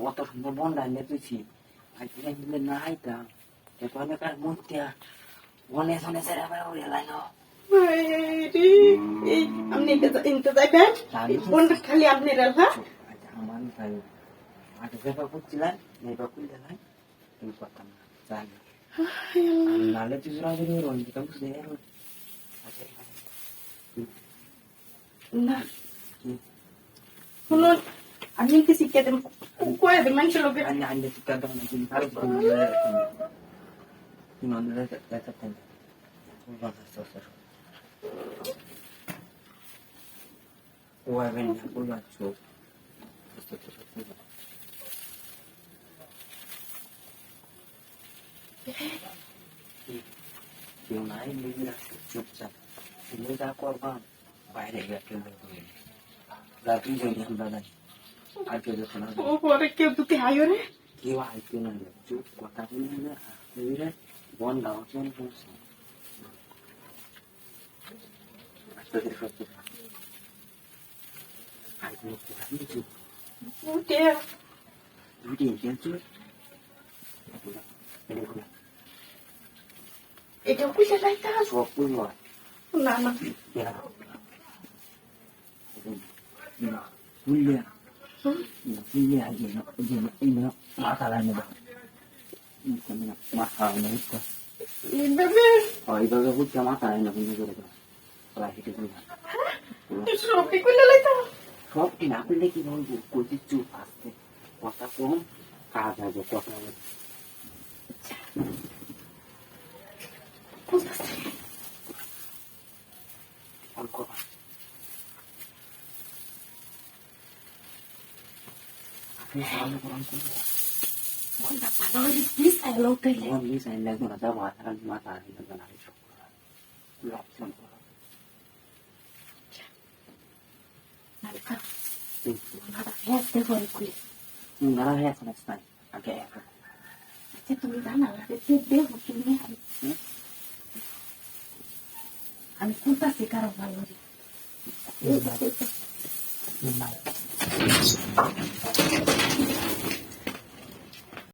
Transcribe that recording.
অত সুন্দর মন ডাইলে তুইছি আজকে মিলে না আইতাম এখানে কার মধ্যে মনে শোনে সেরা বেড়া উড়ে লাইলো আপনি ইনতে যাইবেন কোনটা খালি আপনি রেল আচ্ছা আমার ভাই আগে ব্যাপার। করছিলাম ব্যাপার করলে নাই তুমি করতাম না আচ্ছা না শুনুন আমি কি শিখে দেব কয়ে দেব মানুষের লোকে Hanya hanya kita dah nak jadi harus benda ini Уровень улачу. Chiều nãy mình là chụp chặt Thì mới ra qua van Bài để gặp cái người Là cái người nhầm ra đây Ai kêu được thằng nào Ô bố này kêu tụi cái ai rồi Kêu ai kêu này là chụp Quả ta cũng như thế Như thế Bọn đảo cho nó không Tôi sẽ không 还是管理者。不对。有点先知。Это пусть это так. Что было? Мама. Я. Я. Гуля. Гуля, я, я, я, масала не да. Масала не да. Ibebe. Oh, ibebe hujan mata enak ini juga. Lagi itu. Hah? Itu sopi kuna lagi অল্প আপনি সামনে কোরআন করবো কোনটা ভালো হলে please আইলো উঠাইলে কোন miss আইন লাগবে না যাবো আর মাথা আইন লাগবে না সব লক্ষণ করো নালকা ওনারা হেসতে করে কই না হ্যাঁ সমস্যা নাই আগে একটা আচ্ছা তুমি জানা লাগে দেব তুমি হুম? আমি কোনটা শিকার ভালো রে।